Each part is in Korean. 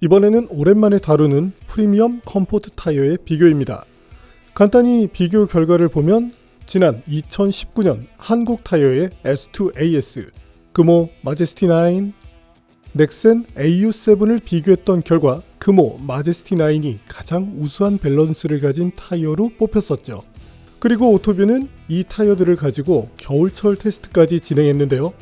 이번에는 오랜만에 다루는 프리미엄 컴포트 타이어의 비교입니다. 간단히 비교 결과를 보면 지난 2019년 한국 타이어의 S2AS, 금호 마제스티 9, 넥센 AU7을 비교했던 결과 금호 마제스티 9이 가장 우수한 밸런스를 가진 타이어로 뽑혔었죠. 그리고 오토뷰는 이 타이어들을 가지고 겨울철 테스트까지 진행했는데요.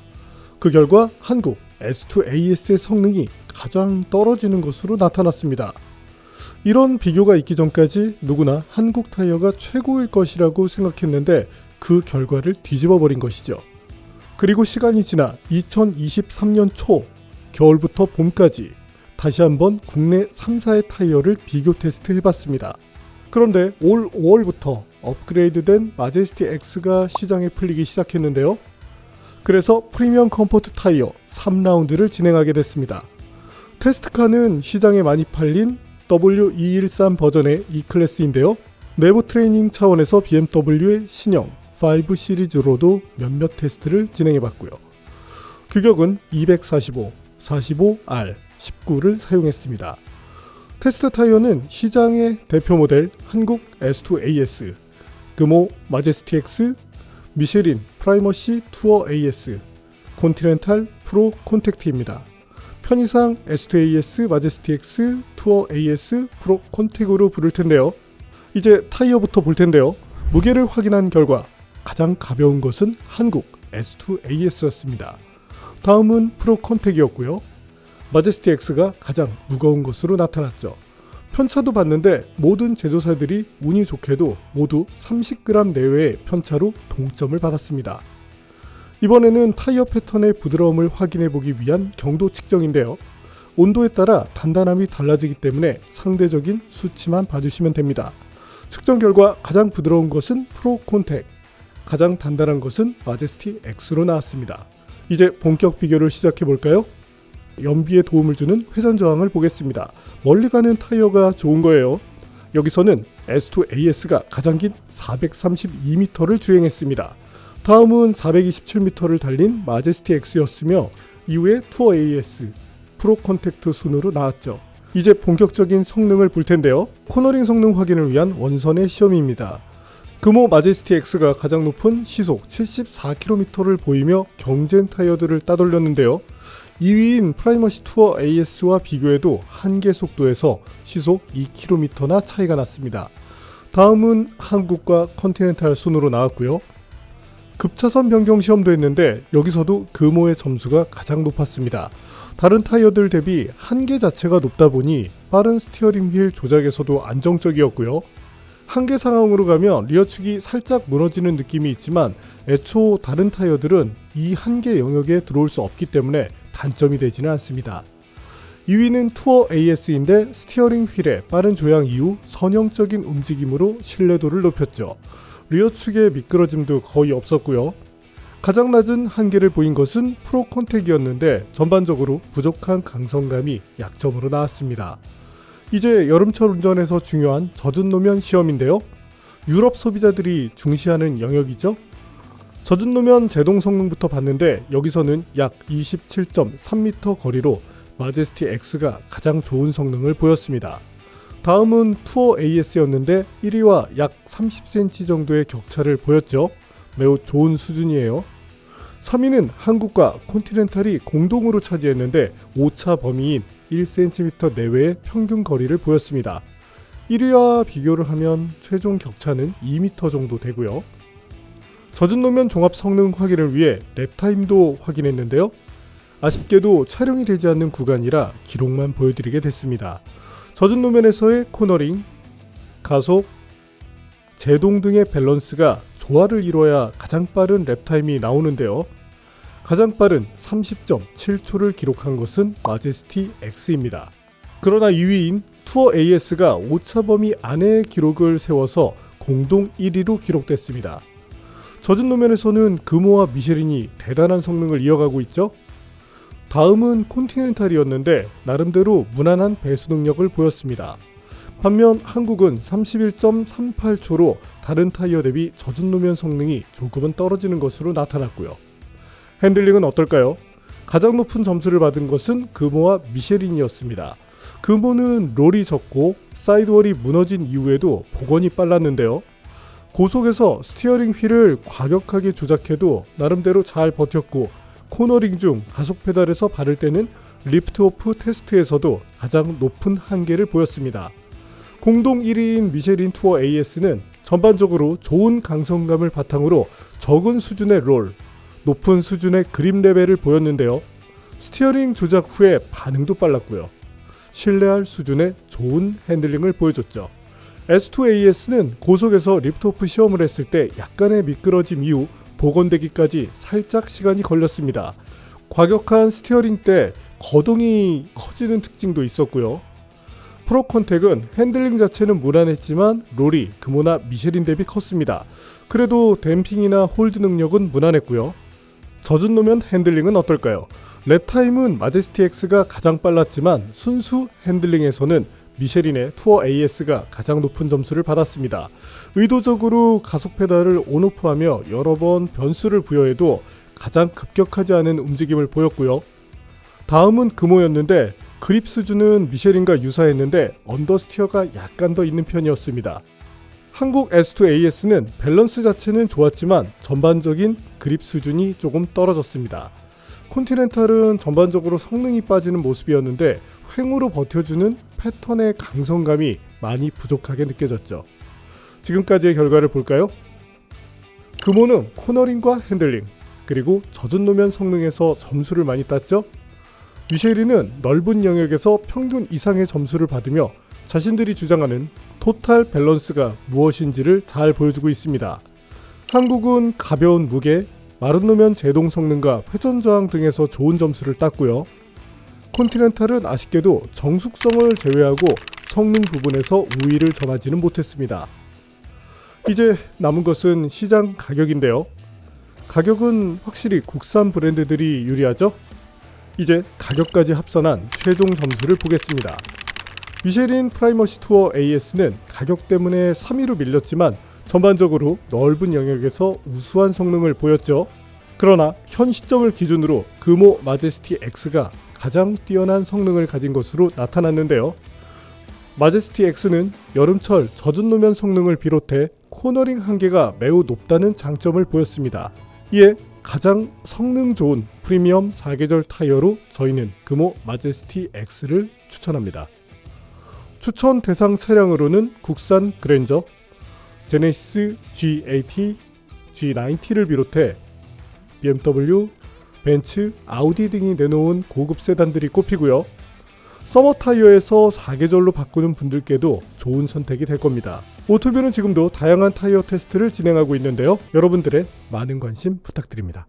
그 결과 한국 S2AS의 성능이 가장 떨어지는 것으로 나타났습니다. 이런 비교가 있기 전까지 누구나 한국 타이어가 최고일 것이라고 생각했는데 그 결과를 뒤집어 버린 것이죠. 그리고 시간이 지나 2023년 초 겨울부터 봄까지 다시 한번 국내 3사의 타이어를 비교 테스트 해봤습니다. 그런데 올 5월부터 업그레이드된 마제스티 X가 시장에 풀리기 시작했는데요. 그래서 프리미엄 컴포트 타이어 3라운드를 진행하게 됐습니다. 테스트카는 시장에 많이 팔린 W213 버전의 E클래스인데요. 내부 트레이닝 차원에서 BMW의 신형 5 시리즈로도 몇몇 테스트를 진행해봤고요. 규격은 245, 45R, 19를 사용했습니다. 테스트 타이어는 시장의 대표 모델 한국 S2AS, 금호 마제스티 X, 미쉐린 프라이머시 투어 AS, 콘티넨탈 프로 콘택트입니다. 편의상 S2AS 마제스티 X 투어 AS 프로 콘택으로 부를 텐데요. 이제 타이어부터 볼 텐데요. 무게를 확인한 결과 가장 가벼운 것은 한국 S2AS였습니다. 다음은 프로 컨택이었고요. 마제스티 X가 가장 무거운 것으로 나타났죠. 편차도 봤는데 모든 제조사들이 운이 좋게도 모두 30g 내외의 편차로 동점을 받았습니다. 이번에는 타이어 패턴의 부드러움을 확인해 보기 위한 경도 측정인데요. 온도에 따라 단단함이 달라지기 때문에 상대적인 수치만 봐주시면 됩니다. 측정 결과 가장 부드러운 것은 프로 콘택, 가장 단단한 것은 마제스티 X로 나왔습니다. 이제 본격 비교를 시작해 볼까요? 연비에 도움을 주는 회전 저항을 보겠습니다. 멀리 가는 타이어가 좋은 거예요. 여기서는 S2AS가 가장 긴 432m를 주행했습니다. 다음은 427m를 달린 마제스티 X였으며 이후에 투어 AS, 프로 컨택트 순으로 나왔죠. 이제 본격적인 성능을 볼 텐데요. 코너링 성능 확인을 위한 원선의 시험입니다. 금호 마제스티 X가 가장 높은 시속 74km를 보이며 경쟁 타이어들을 따돌렸는데요. 2위인 프라이머시 투어 AS와 비교해도 한계 속도에서 시속 2km나 차이가 났습니다. 다음은 한국과 컨티넨탈 순으로 나왔고요. 급차선 변경 시험도 했는데 여기서도 금호의 점수가 가장 높았습니다. 다른 타이어들 대비 한계 자체가 높다 보니 빠른 스티어링 휠 조작에서도 안정적이었고요. 한계 상황으로 가면 리어 축이 살짝 무너지는 느낌이 있지만 애초 다른 타이어들은 이 한계 영역에 들어올 수 없기 때문에 단점이 되지는 않습니다. 2위는 투어 AS인데 스티어링 휠의 빠른 조향 이후 선형적인 움직임으로 신뢰도를 높였죠. 리어 축의 미끄러짐도 거의 없었고요. 가장 낮은 한계를 보인 것은 프로 컨택이었는데 전반적으로 부족한 강성감이 약점으로 나왔습니다. 이제 여름철 운전에서 중요한 젖은 노면 시험인데요. 유럽 소비자들이 중시하는 영역이죠. 젖은 노면 제동 성능부터 봤는데 여기서는 약 27.3m 거리로 마제스티 X가 가장 좋은 성능을 보였습니다. 다음은 투어 AS였는데 1위와 약 30cm 정도의 격차를 보였죠. 매우 좋은 수준이에요. 3위는 한국과 콘티넨탈이 공동으로 차지했는데 오차 범위인 1cm 내외의 평균 거리를 보였습니다. 1위와 비교를 하면 최종 격차는 2m 정도 되고요. 젖은 노면 종합 성능 확인을 위해 랩타임도 확인했는데요. 아쉽게도 촬영이 되지 않는 구간이라 기록만 보여드리게 됐습니다. 젖은 노면에서의 코너링, 가속, 제동 등의 밸런스가 조화를 이뤄야 가장 빠른 랩타임이 나오는데요. 가장 빠른 30.7초를 기록한 것은 마제스티 X입니다. 그러나 2위인 투어 AS가 오차 범위 안의 기록을 세워서 공동 1위로 기록됐습니다. 젖은 노면에서는 금호와 미쉐린이 대단한 성능을 이어가고 있죠. 다음은 콘티넨탈이었는데 나름대로 무난한 배수 능력을 보였습니다. 반면 한국은 31.38초로 다른 타이어 대비 젖은 노면 성능이 조금은 떨어지는 것으로 나타났고요. 핸들링은 어떨까요? 가장 높은 점수를 받은 것은 금호와 미쉐린이었습니다. 금호는 롤이 적고 사이드월이 무너진 이후에도 복원이 빨랐는데요. 고속에서 스티어링 휠을 과격하게 조작해도 나름대로 잘 버텼고 코너링 중 가속 페달에서 바를 때는 리프트 오프 테스트에서도 가장 높은 한계를 보였습니다. 공동 1위인 미쉐린 투어 AS는 전반적으로 좋은 강성감을 바탕으로 적은 수준의 롤, 높은 수준의 그립 레벨을 보였는데요. 스티어링 조작 후에 반응도 빨랐고요. 신뢰할 수준의 좋은 핸들링을 보여줬죠. S2AS는 고속에서 리프트오프 시험을 했을 때 약간의 미끄러짐 이후 복원되기까지 살짝 시간이 걸렸습니다. 과격한 스티어링 때 거동이 커지는 특징도 있었고요. 프로컨택은 핸들링 자체는 무난했지만 롤이 금호나 미쉐린 대비 컸습니다. 그래도 댐핑이나 홀드 능력은 무난했고요. 젖은 노면 핸들링은 어떨까요? 랩타임은 마제스티 X가 가장 빨랐지만 순수 핸들링에서는 미쉐린의 투어 AS가 가장 높은 점수를 받았습니다. 의도적으로 가속 페달을 온오프하며 여러 번 변수를 부여해도 가장 급격하지 않은 움직임을 보였고요. 다음은 금호였는데 그립 수준은 미쉐린과 유사했는데 언더스티어가 약간 더 있는 편이었습니다. 한국 S2AS는 밸런스 자체는 좋았지만 전반적인 그립 수준이 조금 떨어졌습니다. 콘티넨탈은 전반적으로 성능이 빠지는 모습이었는데 횡으로 버텨주는 패턴의 강성감이 많이 부족하게 느껴졌죠. 지금까지의 결과를 볼까요? 금호는 코너링과 핸들링 그리고 젖은 노면 성능에서 점수를 많이 땄죠. 미쉐린은 넓은 영역에서 평균 이상의 점수를 받으며 자신들이 주장하는 토탈 밸런스가 무엇인지를 잘 보여주고 있습니다. 한국은 가벼운 무게, 마른 노면 제동 성능과 회전 저항 등에서 좋은 점수를 땄고요. 콘티넨탈은 아쉽게도 정숙성을 제외하고 성능 부분에서 우위를 점하지는 못했습니다. 이제 남은 것은 시장 가격인데요. 가격은 확실히 국산 브랜드들이 유리하죠? 이제 가격까지 합산한 최종 점수를 보겠습니다. 미쉐린 프라이머시 투어 AS는 가격 때문에 3위로 밀렸지만 전반적으로 넓은 영역에서 우수한 성능을 보였죠. 그러나 현 시점을 기준으로 금호 마제스티 X가 가장 뛰어난 성능을 가진 것으로 나타났는데요. 마제스티 X는 여름철 젖은 노면 성능을 비롯해 코너링 한계가 매우 높다는 장점을 보였습니다. 이에 가장 성능 좋은 프리미엄 4계절 타이어로 저희는 금호 마제스티 X를 추천합니다. 추천 대상 차량으로는 국산 그랜저, 제네시스 G80, G90를 비롯해 BMW, 벤츠, 아우디 등이 내놓은 고급 세단들이 꼽히고요. 서머 타이어에서 4계절로 바꾸는 분들께도 좋은 선택이 될 겁니다. 오토뷰는 지금도 다양한 타이어 테스트를 진행하고 있는데요. 여러분들의 많은 관심 부탁드립니다.